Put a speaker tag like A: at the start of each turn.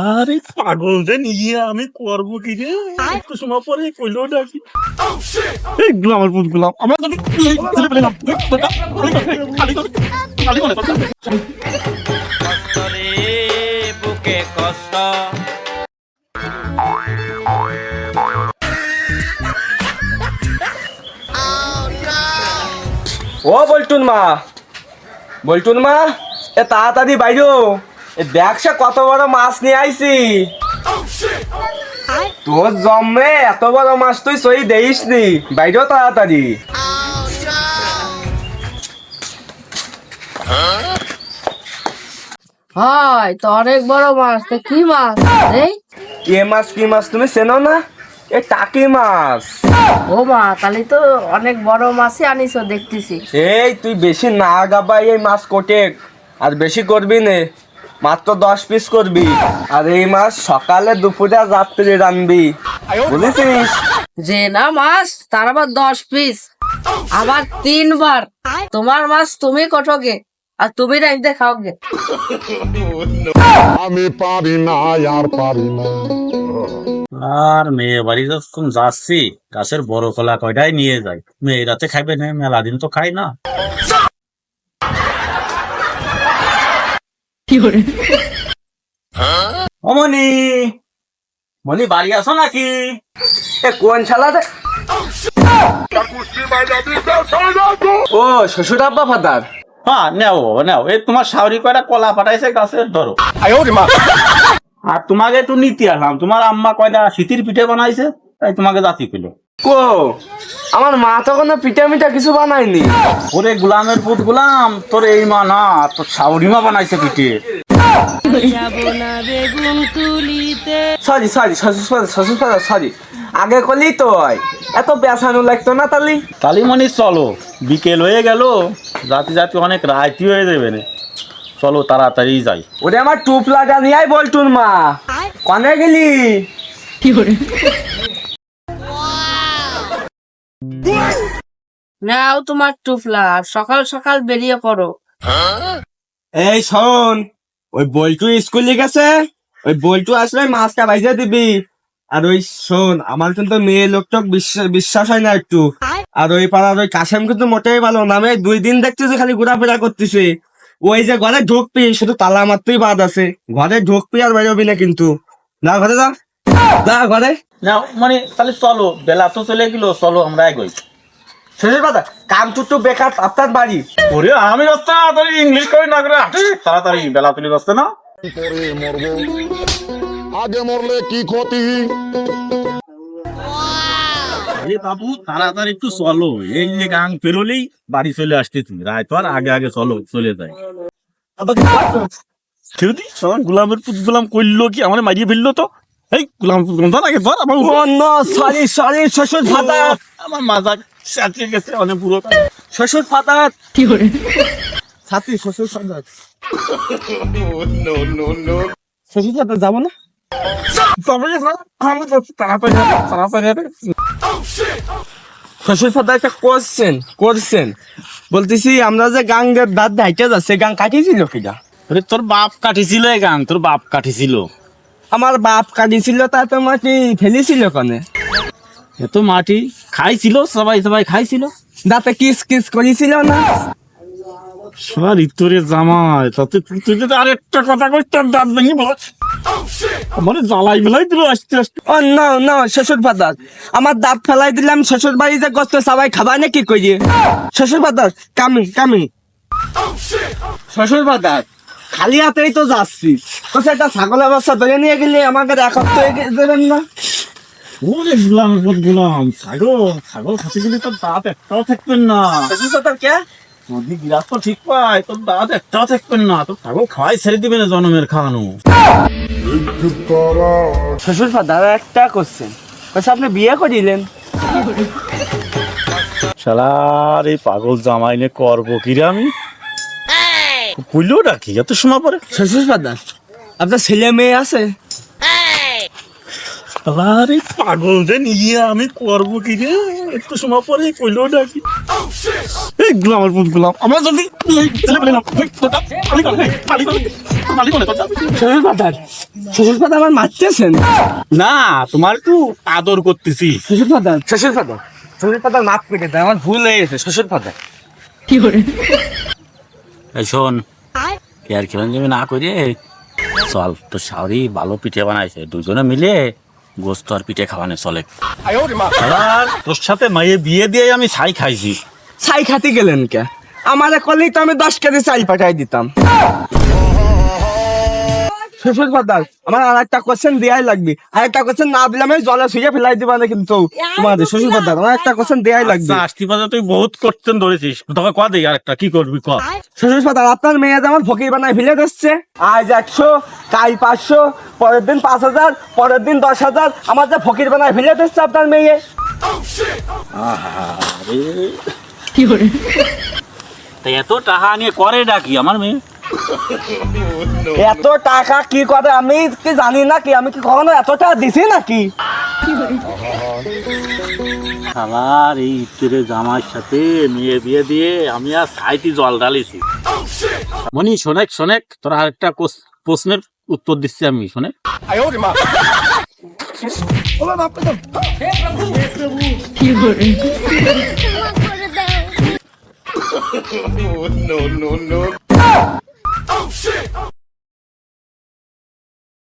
A: আরে পাগল যে নিয়ে আমি করব কি রে? একটু সময় পরে কইলো নাকি? এই গোলামের পুত গোলাম আমার তো ছেলে পেলে না? খালি করে খালি করে
B: বুকে কষ্ট
C: ও বলটুন মা বলটুন মা এ তাড়াতাড়ি বাইরো। দেখছে কত বড় মাছ নিয়ে আইছি। তোর জমে এত বড় মাছ তুই সই দেইস নি বাইরেও তাড়াতাড়ি।
D: হয় তো অনেক বড় মাছ তো কি মাছ? এই
C: এ মাছ কি মাছ তুমি চেনো না? এ টাকি মাছ।
D: ও মা তাহলে তো অনেক বড় মাছই আনিছো দেখতেছি।
C: এই তুই বেশি না গাবাই এই মাছ কোটে আর বেশি করবি নে। মাত্র দশ পিস করবি। আর এই মাছ সকালে দুপুরে আর রাত্রে রানবি বুঝেছিস?
D: যে না মাছ তার আবার দশ পিস আবার তিনবার। তোমার মাছ তুমি কটকে আর তুমি রাইতে খাওগে।
E: আমি পারি না আর পারি না।
A: আর মেয়ে বাড়ি যখন যাচ্ছি গাছের বড় কলা কয়টাই নিয়ে যায় মেয়েরাতে খাইবে না মেলা দিন তো খাই না। অমনি মনি বাড়ি আছো নাকি?
C: এ কোন ও শ্বশুর আব্বা ফাদার।
A: হ্যাঁ নেও নেও। এই তোমার শাওরি কয়টা কলা পাঠাইছে গাছের ধরো। আর তোমাকে একটু নিতে আসলাম তোমার আম্মা কয়টা শীতির পিঠে বানাইছে তাই তোমাকে জাতি পেল
C: কো আমার মা তো কোনো পিঠা মিঠা কিছু বানায়নি।
A: ওরে গুলামের পুত গুলাম তোর এই মা না তোর শাওরি মা বানাইছে পিঠে।
C: সরি সরি শ্বশুর সরি আগে কলি তো এত বেসানো লাগতো না তালি?
A: কালিমণি চলো বিকেল হয়ে গেল জাতি জাতি অনেক রাইতি হয়ে যাবে না চলো তাড়াতাড়ি যাই।
C: ওরে আমার টুপ লাগা নিয়ে বলটুন মা। কনে গেলি?
D: নাও তোমার টুফলা, সকাল সকাল বেরিয়ে পড়ো।
C: এই শোন, ওই বল্টু স্কুলে গেছে, ওই বল্টু আসলে মাছটা বাইজে দিবি। আর ওই শোন, আমার কিন্তু মেয়ে লোকটক বিশ্বাস হয় না একটু। আর ওই পাড়ার ওই কাশেম কিন্তু মোটেই ভালো না। আমি দুই দিন দেখতেছি খালি ঘোরাফেরা করতেছে। ওই যে ঘরে ঢুকবি, শুধু তালা মারতেই বাদ আছে। ঘরে ঢুকবি আর বেরোবি না কিন্তু। না, ঘরে যা। ঘরে।
A: না মানে তাহলে চলো বেলা তো চলে গেল চলো আমরা এগোই।
C: শেষের কথা বেকার আপনার বাড়ি।
A: ওরে আমি রাস্তা ইংলিশ করি না করে তাড়াতাড়ি বেলা তুলি বসতে না।
E: পরে মরবো? আগে মরলে কি ক্ষতি?
A: আরে বাবু তাড়াতাড়ি একটু চলো। এই যে গাং পেরোলেই বাড়ি চলে আসতে তুমি রায় তো আর আগে আগে চলো চলে যাই গুলামের পুত গুলাম করল কি? আমার মারিয়ে ফেলল তো? এই গুলাম গুলাম ধর আগে ধর আমার।
C: সরি সরি শ্বশুর ফাদার
A: আমার মাজা সাথে গেছে অনেক পুরো
C: শ্বশুর ফাদার কি করে? ছাত্রী শ্বশুর শ্বশুর ফাদার যাব না?
A: তবে না আমি তো তাড়াতাড়ি তাড়াতাড়ি
C: শ্বশুর ফাদার একটা করছেন করছেন বলতেছি আমরা যে গাং দাঁত যাচ্ছে গাং কাটিয়েছিল কিনা?
A: তোর বাপ কাটিছিল এই গান তোর বাপ কাটিছিল
C: আমার বাপ কাটিয়েছিল তা তো মাটি ফেলেছিল কনে?
A: এত মাটি খাইছিল সবাই সবাই খাইছিল।
C: দাঁতে কিস কিস করেছিল না?
A: সবার ইতরে জামাই তাতে তুই যদি আরেকটা কথা কইতাম দাঁত ভেঙে বল। মানে জ্বালাই বেলাই দিল আস্তে আস্তে।
C: ও না না শ্বশুর ফাদার আমার দাঁত ফেলাই দিলাম শ্বশুর বাড়ি যে গস্ত সবাই খাবার না কি করিয়ে শ্বশুর ফাদার কামি কামি শ্বশুর ফাদার খালি হাতেই তো যাচ্ছি। তো সেটা ছাগলের বাচ্চা ধরে নিয়ে গেলে আমাকে এক হপ্তাহ দেবেন না।
A: ওরে গুলাম গুলাম। ছাগল ছাগল খাসি গেলে তোর দাঁত একটাও থাকবেন না।
C: শ্বশুর কে?
A: নদী গিরাস তো ঠিক পায় তোর দাঁত একটাও থাকবেন না। তোর ছাগল খাওয়াই ছেড়ে দিবে না জনমের খাওয়ানো
C: শ্বশুর ফাদার একটা বলছে আপনি বিয়ে করিলেন?
A: শালার এই পাগল জামাই নে করব কি রে আমি? কইলো নাকি? এত সময় পরে?
C: শ্বশুর ফাদার আপনার ছেলে মেয়ে আছে?
A: আরে পাগল যে নিয়ে আমি করব কি রে? একটু সময় পরে কইলো ডাকি এই গুলাম আমার পুত গুলাম আমার যদি করে করে করে
C: শ্বশুর ফাদার শ্বশুর ফাদার আমার মারতেছেন?
A: না তোমার একটু আদর করতেছি।
C: শ্বশুর ফাদার শ্বশুর ফাদার শ্বশুর মাফ করে দেয় আমার ভুল হয়ে গেছে শ্বশুর ফাদার
F: এই শোন। কে আর খেলেন জমি না করে? চল তো সাউরি ভালো পিঠে বানাইছে দুজনে মিলে গোস্ত আর পিঠে খাওয়ানে চলে।
A: তোর সাথে মাইয়ে বিয়ে দিয়ে আমি ছাই খাইছি।
C: ছাই খাতে গেলেন কে? আমার কলেই তো আমি দশ কেজি ছাই পাঠাই দিতাম। শ্বশুর ফাদার আমার আর একটা কোশ্চেন দেয়াই লাগবে। আর একটা কোশ্চেন না দিলে আমি জলে শুয়ে ফেলাই দিবা না কিন্তু তোমাদের। শ্বশুর ফাদার আমার একটা কোশ্চেন দেয়াই লাগবে।
A: আস্তি বাজে তুই বহুত করতেন ধরেছিস। তোকে ক দেই আরেকটা? কি করবি ক?
C: শ্বশুর ফাদার আপনার মেয়ে যেমন ফকির বানায় ফেলে দিচ্ছে। আজ একশো কাল পাঁচশো পরের দিন পাঁচ হাজার পরের দিন দশ হাজার। আমার যে ফকির বানায় ফেলে দিচ্ছে আপনার মেয়ে।
F: কি তা এত টাকা নিয়ে করে ডাকি আমার মেয়ে?
C: এত টাকা কি করে? আমি কি জানি না কি? আমি কি কখনো এত টাকা দিছি নাকি?
F: আমার এই ইত্তিরে জামার সাথে মেয়ে বিয়ে দিয়ে আমি আর সাইটি জল ঢালিছি। মনি শোনেক শোনেক তোরা আরেকটা প্রশ্নের উত্তর দিচ্ছি আমি শোনেক। Oh shit!